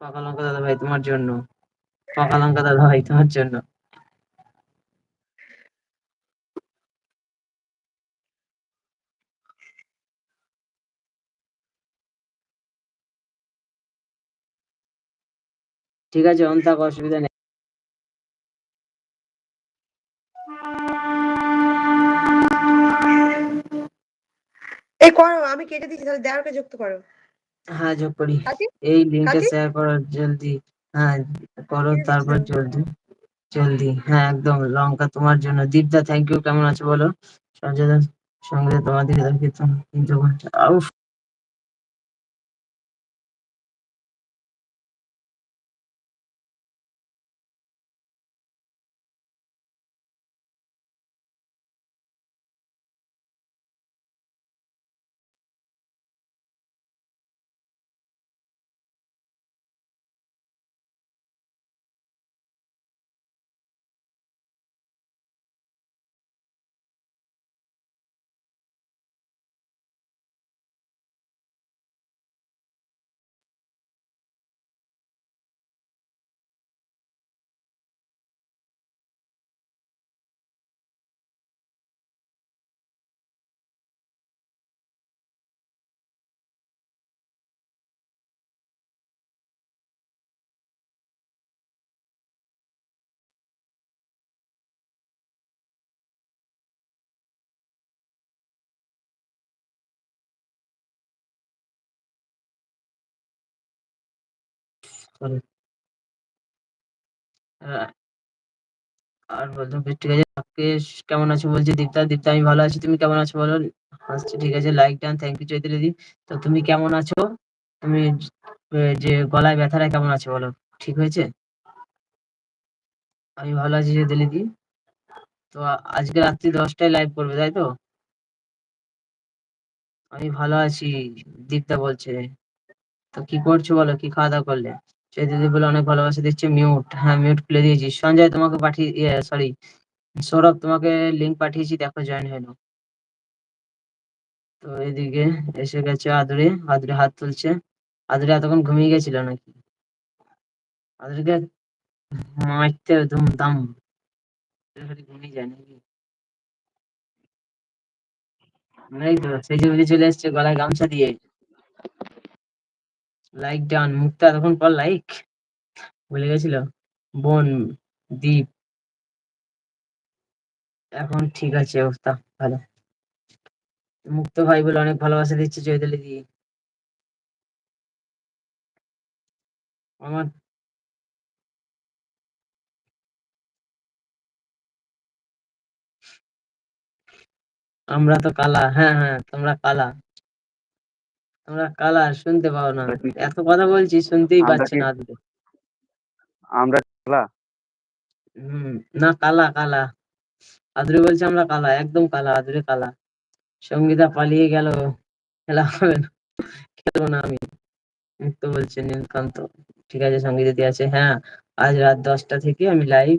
পাকা লঙ্কা দাদা ভাই তোমার জন্য। পাকা লঙ্কা দাদা ভাই তোমার জন্য। ঠিক আছে, অন থাক, অসুবিধা নেই। এই করো, আমি কেটে দিচ্ছি, তাহলে দেওয়ারকে যুক্ত করো। হ্যাঁ যোগ করি। এই লিঙ্কটা কাটি শেয়ার করো জলদি। হ্যাঁ করো তারপর জলদি। জলদি। হ্যাঁ একদম। লঙ্কা তোমার জন্য। দীপদা থ্যাংক ইউ কেমন আছো বলো? সঞ্জয় সঙ্গে তোমার দিকে কীর্তন। আর বলতো বেশ, ঠিক আছে। রাকেশ কেমন আছো বলছি? দীপ্তা দীপ্তা, আমি ভালো আছি। তুমি কেমন আছো বলো? হাসছি ঠিক আছে। Like done thank you Chaitali দি। তো তুমি কেমন আছো? তুমি যে গলায় ব্যথাটা কেমন আছে বলো? ঠিক হয়েছে? আমি ভালো আছি, চৈতালি দি। তো আজকে রাত্রি দশটায় লাইভ করবে, তাই তো? আমি ভালো আছি, দীপ্তা বলছে। তো কি করছ বলো? কি খাওয়া দাওয়া করলে? চৈতালি বলে অনেক ভালোবাসা দিচ্ছে মিউট হ্যাঁ মিউট খুলে দিয়েছি। সঞ্জয় তোমাকে পাঠিয়ে ইয়ে সরি সৌরভ তোমাকে লিঙ্ক পাঠিয়েছি, দেখো জয়েন হলো। তো এদিকে এসে গেছে আদুরে আদুরে হাত তুলছে। আদুরে এতক্ষণ ঘুমিয়ে গেছিল নাকি? আদুরিকে মারতে ধুমধাম। ঘুমিয়ে যায় নাকি? সেই যে চলে এসছে, গলায় গামছা দিয়ে। লাইক ডান মুক্তা এতক্ষণ পর লাইক ভুলে গেছিল? বোন, দীপ। এখন ঠিক আছে, অবস্থা ভালো। মুক্ত ভাই বলে অনেক ভালোবাসা দিচ্ছে চৈতালি দি আমার আমরা তো কালা। হ্যাঁ হ্যাঁ তোমরা কালা। তোমরা কালার শুনতে পাও না। এত কথা বলছি শুনতেই আমরা পাচ্ছে না আমরা খেলা হম না কালা কালা। আদুরে বলছে আমরা কালা একদম কালা আদুরে কালা। সঙ্গীতা পালিয়ে গেল খেলা হবে না খেলব না আমি। তো বলছে নীলকান্ত। ঠিক আছে সংগীত দিয়ে আছে হ্যাঁ। আজ রাত দশটা থেকে আমি লাইভ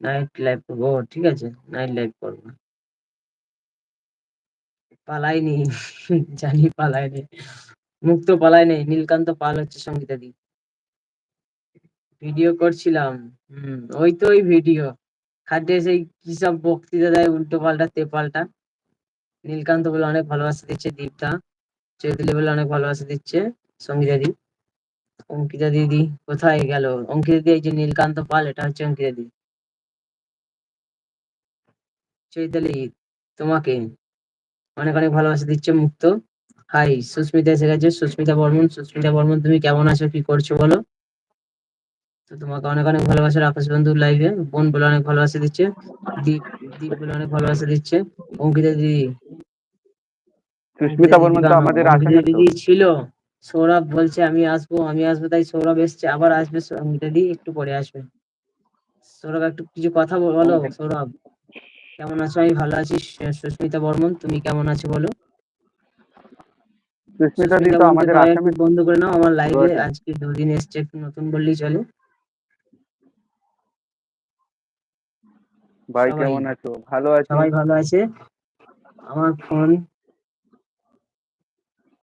নাইট লাইভ করব। ঠিক আছে নাইট লাইভ করব। পালাইনি জানি পালাইনি মুক্ত পালাইনি নীলকান্ত পাল হচ্ছে সঙ্গীতা দি। ভিডিও করছিলাম, হম, ওই তো ওই ভিডিও। খাদ্যে সেই কি সব বক্তৃতা দেয় উল্টো পাল্টা তেপাল্টা নীলকান্ত বলে অনেক ভালোবাসা দিচ্ছে দীপটা, চৈতালি বলে অনেক ভালোবাসা দিচ্ছে সঙ্গীতা দি। অঙ্কিতা দিদি কোথায় গেল? অঙ্কিতা দিদি এই যে নীলকান্ত পাল, এটা হচ্ছে অঙ্কিতা দিদি চৈতালি, তোমাকে অনেক অনেক ভালোবাসা দিচ্ছে মুক্ত। হাই সুস্মিতা এসে গেছে। সুস্মিতা বর্মন সুস্মিতা বর্মন তুমি কেমন আছো? কি করছ বলো? তো তোমাকে অনেক অনেক ভালোবাসা আকাশ বন্ধু লাইভে বোন বলে অনেক ভালোবাসা দিচ্ছে। দীপ দীপ বলে অনেক ভালোবাসা দিচ্ছে। অঙ্কিতা দিদি। সুস্মিতা বর্মন তো আমাদের দিদি ছিল। সৌরভ বলছে আমি আসব আমি আসব। তাই সৌরভ এসছে আবার আসবে অঙ্কিতা দিদি একটু পরে আসবে। সৌরভ একটু কিছু কথা বলো সৌরভ। কেমন আছো? আমি ভালো আছি সুস্মিতা বর্মন তুমি কেমন আছো বলো? সুস্মিতা দি তো আমাদের দয়া বন্ধ করে নাও আমার লাইভে আজকে দুদিন এসছে একটু নতুন বললেই চলে। ভাই কেমন আছো? ভালো আছো। সবাই ভালো আছে। আমার ফোন